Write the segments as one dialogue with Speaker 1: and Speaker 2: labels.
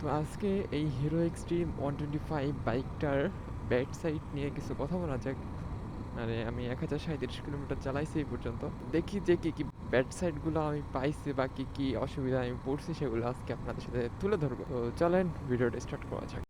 Speaker 1: তো আজকে এই Hero Xtreme one twenty five বাইকটার ব্যাড সাইড নিয়ে কিছু কথা বলা যাক। মানে আমি এক হাজার সাঁত্রিশ কিলোমিটার চালাইছি এই পর্যন্ত। দেখি যে কী কী ব্যাড সাইডগুলো আমি পাইছি বা কী কী অসুবিধা আমি পড়ছি সেগুলো আজকে আপনাদের সাথে তুলে ধরবো। তো চলেন, ভিডিওটা স্টার্ট করা যাক।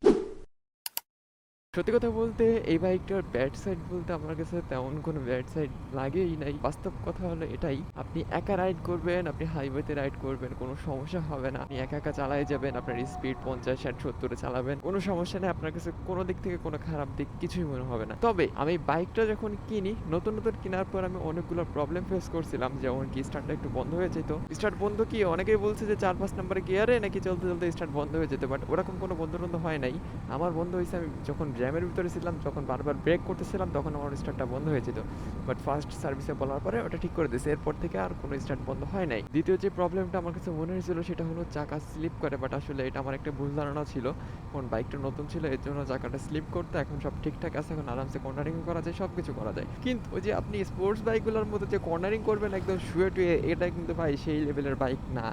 Speaker 1: সত্যি কথা বলতে, এই বাইকটার ব্যাড সাইড বলতে আমার কাছে তেমন কোনো ব্যাড সাইড লাগেই নাই। বাস্তব কথা হলো এটাই, আপনি একা রাইড করবেন, আপনি হাইওয়েতে রাইড করবেন, কোনো সমস্যা হবে না। আপনি একা একা চালাই যাবেন, আপনার স্পিড পঞ্চাশ, ষাট, সত্তরে চালাবেন, কোনো সমস্যা নেই, আপনার কাছে কোনো দিক থেকে কোনো খারাপ দিক কিছুই মনে হবে না। তবে আমি বাইকটা যখন কিনি, নতুন নতুন কেনার পর আমি অনেকগুলো প্রবলেম ফেস করছিলাম, যেমন কি স্টার্টটা একটু বন্ধ হয়ে যেত। স্টার্ট বন্ধ কি? অনেকেই বলছে যে চার, পাঁচ নম্বরে গিয়ারে নাকি চলতে চলতে স্টার্ট বন্ধ হয়ে যেত বাট ওরকম কোনো বন্ধ টন্ধ হয় নাই। আমার বন্ধ হয়েছে আমি যখন জ্যামের ভিতরে ছিলাম, যখন বারবার ব্রেক করতেছিলাম, তখন আমার স্টার্টটা বন্ধ হয়ে যেত। বাট ফার্স্ট সার্ভিসে বলার পরে ওটা ঠিক করে দিয়েছে। এরপর থেকে আর কোনো স্টার্ট বন্ধ হয় নাই। দ্বিতীয় যে প্রবলেমটা আমার কাছে মনে হয়েছিল, সেটা হলো চাকা স্লিপ করে বাট আসলে এটা আমার একটা ভুল ধারণা ছিল। কারণ বাইকটা নতুন ছিল, এর জন্য চাকাটা স্লিপ করতে এখন সব ঠিকঠাক আছে, এখন আরামসে কর্নারিং করা যায় সব কিছু করা যায়। কিন্তু ওই যে আপনি স্পোর্টস বাইকগুলোর মধ্যে যে কর্নারিং করবেন, একদম শুয়ে টুয়ে এটা কিন্তু ভাই সেই লেভেলের বাইক না।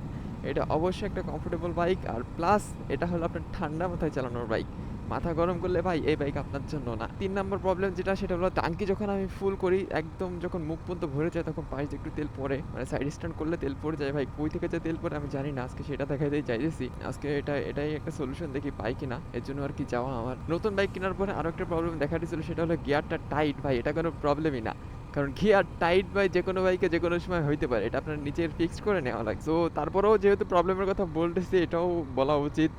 Speaker 1: এটা অবশ্যই একটা কমফোর্টেবল বাইক আর প্লাস এটা হলো আপনার ঠান্ডা মাথায় চালানোর বাইক মাথা গরম করলে ভাই এই বাইক আপনার জন্য না। তিন নম্বর প্রবলেম যেটা, সেটা হলো টাঙ্কি যখন আমি ফুল করি, একদম যখন মুখ পর্যন্ত ভরে যায় তখন পাশ একটু তেল পড়ে। মানে সাইড স্ট্যান্ড করলে তেল পড়ে যায় ভাই। কই থেকে যে তেল পড়ে আমি জানি না, আজকে সেটা দেখাইতেই চাইতেছি আজকে এটা, এটাই একটা সলিউশন দেখি পাই কিনা, এর জন্য আর কি যাওয়া আমার। নতুন বাইক কেনার পরে আরও একটা প্রবলেম দেখা দিয়েছিল, সেটা হলো গিয়ারটা টাইট ভাই, এটা কোনো প্রবলেমই না। কারণ গিয়ার টাইট বাই যে কোনো বাইকে যে কোনো সময় হইতে পারে, এটা আপনার নিচের ফিক্সড করে নেওয়া লাগে তো তারপরেও যেহেতু প্রবলেমের কথা বলতেছি, এটাও বলা উচিত।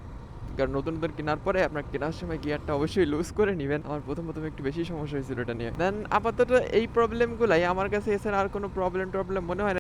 Speaker 1: কারণ নতুন নতুন কেনার পরে আপনার কেনার সময় গিয়ারটা অবশ্যই লুজ করে নেবেন। আমার প্রথম প্রথম একটু বেশি সমস্যা হয়েছিল এটা নিয়ে। দেন আপাতত এই প্রবলেমগুলাই আমার কাছে এছাড়া আর কোনো প্রবলেম টবলেম মনে হয় না।